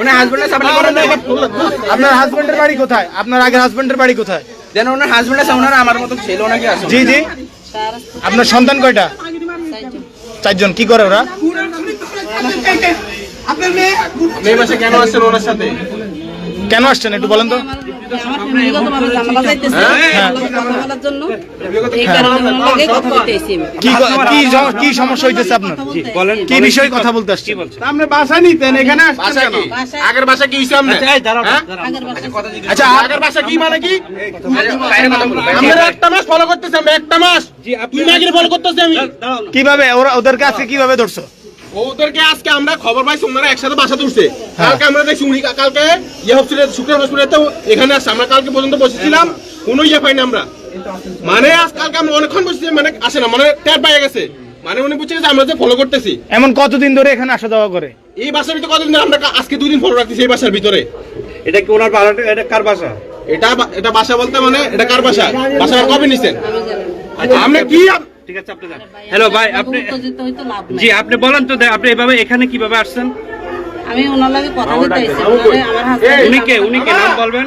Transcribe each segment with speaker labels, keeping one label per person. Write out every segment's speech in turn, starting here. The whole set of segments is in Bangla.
Speaker 1: ওনার হাজবেন্ডের সামনে করেন না
Speaker 2: আপনার হাজবেন্ডের বাড়ি কোথায়? আপনার আগের হাজবেন্ডের বাড়ি কোথায়?
Speaker 1: যেন ওনার হাজবেন্ড আছে ওনার আমার মতো ছেলে নাকি
Speaker 2: জি জি। আপনার সন্তান কয়টা? চারজন। কি করে ওরা?
Speaker 1: মেয়ে? বাসা কেন আসছেন ওনার সাথে?
Speaker 2: কেন আসছেন একটু বলেন তো।
Speaker 3: আমার ফ্যামিলিগতভাবে ঝামেলা যাইতেছে। কথা বলার জন্য। এই কারণে ওনার লগে কথা বলতে এসেছি। আমি।
Speaker 2: কি কি স- কি সমস্যা হইতেছে আপনার?
Speaker 4: বলেন।
Speaker 2: কি বিষয়ে কথা বলতে আসছেন?
Speaker 5: আপনি বাসা নিতেন এখানে
Speaker 1: বাসা কি?
Speaker 3: বাসায়-
Speaker 1: আগের বাসা কি হইছে আপনি
Speaker 4: এই দাঁড়াও?
Speaker 3: আগের বাসায়
Speaker 2: আচ্ছা
Speaker 1: আগের বাসা কি মানে কি? বাইরে কথা বলুন, বাইরে। আমরা একটা মাস ফলো করতেছি আমরা একটা মাস। তুই মাগির ফলো করতেছি আমি।
Speaker 2: কীভাবে ওরা ওদেরকে আজকে কীভাবে ধরছো?
Speaker 1: ওদেরকে আজকে আমরা খবর পাইছি ওনারা একসাথে বাসা তুলছে। কালকে আমরা দেখছি উনি কালকে ইয়ে হসপিটাল শুক্র হসপিটালে এখানে আসছে। আমরা কালকে পর্যন্ত বসেছিলাম কোনো ইয়ে পাইনি আমরা। মানে আজ কালকে আমরা অনেকক্ষণ বসেছি মানে আসে না মানে টের পাইয়া গেছে। মানে উনি বুঝছে গেছে আমরা যে ফলো করতেছি।
Speaker 2: এমন কতদিন ধরে এখানে আসা যাওয়া করে?
Speaker 1: এই বাসার ভিতরে কতদিন ধরে আমরা আজকে দুই দিন ফলো রাখতেছি এই বাসার ভিতরে।
Speaker 4: এটা কি ওনার বাড়াটা এটা কার বাসা?
Speaker 1: এটা বা- এটা বাসা বলতে মানে এটা কার বাসা? বাসা কবে নিছেন। আচ্ছা আপনি কি
Speaker 4: ঠিক আছে আপনি যান। হ্যালো ভাই আপনি। জি আপনি বলেন তো আপনি এভাবে এখানে কীভাবে আসছেন?
Speaker 3: আমি ওনার লাগে কথা বলতে এসেছি আমার হাজবেন্ড
Speaker 4: উনি কে উনি কে? নাম বলবেন?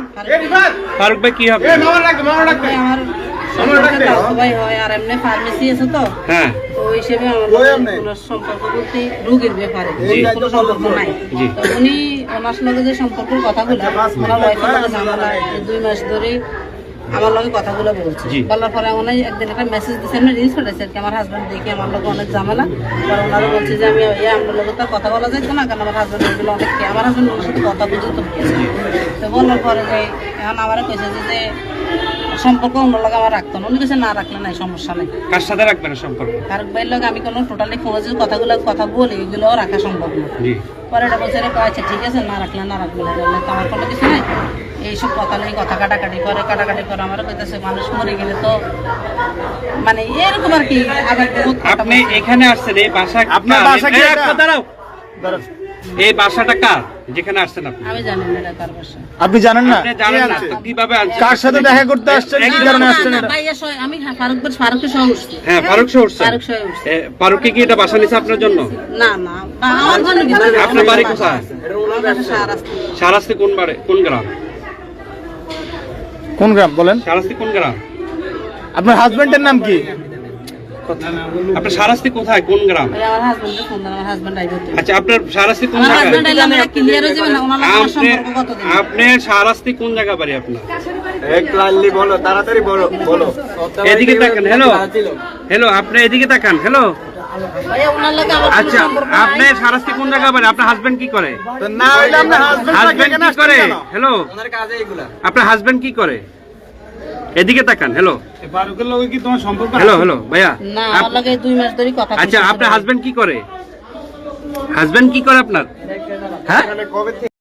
Speaker 4: ফারুক। ভাই কি হবে?
Speaker 3: আমার হয় আর এমনি ফার্মেসি আছে তো।
Speaker 4: হ্যাঁ।
Speaker 3: ওই হিসেবে আমার সম্পর্ক বলতে রোগীর ব্যাপারে। কোনো সম্পর্ক নাই। উনি ওনার লগে যে সম্পর্কের কথাগুলো ওনার ওয়াইফের লগে ঝামেলা এই দুই মাস ধরে আমার লগে কথাগুলো বলছে। বলার পরে উনি একদিন একটা মেসেজ দিয়েছে এমনি রিলস পাঠাইছে আর কি। আমার হাজব্যান্ড দেখি আমার লগে অনেক ঝামেলা। পরে ওনারা বলছে যে আমি ইয়ে আমার লগে তো আর কথা বলা যাইতো না কারণ আমার হাজব্যান্ড এগুলো অনেক আমার হাজব্যান্ড ওনার সাথে কথা বুঝতে তো। বলার পরে যে এখন আমার কইছে যে সম্পর্ক অন্য লগে আমার রাখতো না। উনি কাছে না রাখলে নাই সমস্যা নাই।
Speaker 4: কার সাথে রাখবেন সম্পর্ক?
Speaker 3: ফারুক ভাইয়ের লগে আমি কোনো টোটালি ফোনে যে কথাগুলো কথা বলি এগুলো রাখা সম্ভব না। পরে এটা বলছে আচ্ছা ঠিক আছে না রাখলে না তো আমার কোনো কিছু নাই। এইসব কথা নেই কথা কাটাকাটি করে কাটাকাটি করে আমার কইতেছে মানুষ মরে গেলে তো মানে এরকম আর কি
Speaker 4: আপনি এখানে আসছেন এই বাসা
Speaker 2: আপনার বাসা কি এটা?
Speaker 4: একটু দাঁড়াও। এই বাসাটা কার? যেখানে আসছেন আপনি।
Speaker 3: আমি জানি না এটা কার বাসা।
Speaker 2: আপনি জানেন না?
Speaker 4: আপনি জানেন না তো কীভাবে আনছেন
Speaker 2: কার সাথে দেখা করতে আসছেন? কি কারণে আসছেন
Speaker 3: না,
Speaker 2: এটা?
Speaker 3: ভাইয়া সহ- আমি হ্যাঁ, ফারুক ভাই ফারুকের সহ উঠছি।
Speaker 4: হ্যাঁ ফারুক সহ শহর
Speaker 3: ফারুক সহ উঠছি।
Speaker 4: এ, ফারুককে কি এটা বাসা নিছে আপনার জন্য?
Speaker 3: না না। আমার জন্য
Speaker 4: আপনার বাড়ি কোথায়?
Speaker 3: আমার বাসা শাহরাস্তি।
Speaker 4: সারাস্তি কোন বাড়ি কোন গ্রাম?
Speaker 2: কোন গ্রাম বলেন?
Speaker 4: সারাস্তি কোন গ্রাম?
Speaker 2: আপনার হাজবেন্ডের নাম কি?
Speaker 4: আপনার সারাস্তি কোথায়? কোন গ্রাম। আচ্ছা আপনার সারাস্তি কোন সারাস্তি কোন জায়গা বাড়ি আপনার?
Speaker 1: বলো তাড়াতাড়ি বলো বলো।
Speaker 4: এদিকে তাকান হ্যালো হ্যালো আপনি এদিকে তাকান হ্যালো আচ্ছা আপনি সারাস্তি কোন জায়গা বাড়ি আপনার হাজবেন্ড কি করে?
Speaker 2: না হাজবেন্ড
Speaker 4: হাজবেন্ড কি করে? হ্যালো আপনার হাজবেন্ড কি করে? এদিকে তাকান হ্যালো
Speaker 5: ফারুকের লগে কি তোমার সম্পর্ক
Speaker 4: হ্যালো হ্যালো ভাইয়া।
Speaker 3: না আমার লগে দুই মাস ধরে কথা
Speaker 4: আচ্ছা আপনার হাজবেন্ড কি করে? হাজবেন্ড কি করে আপনার? হ্যাঁ?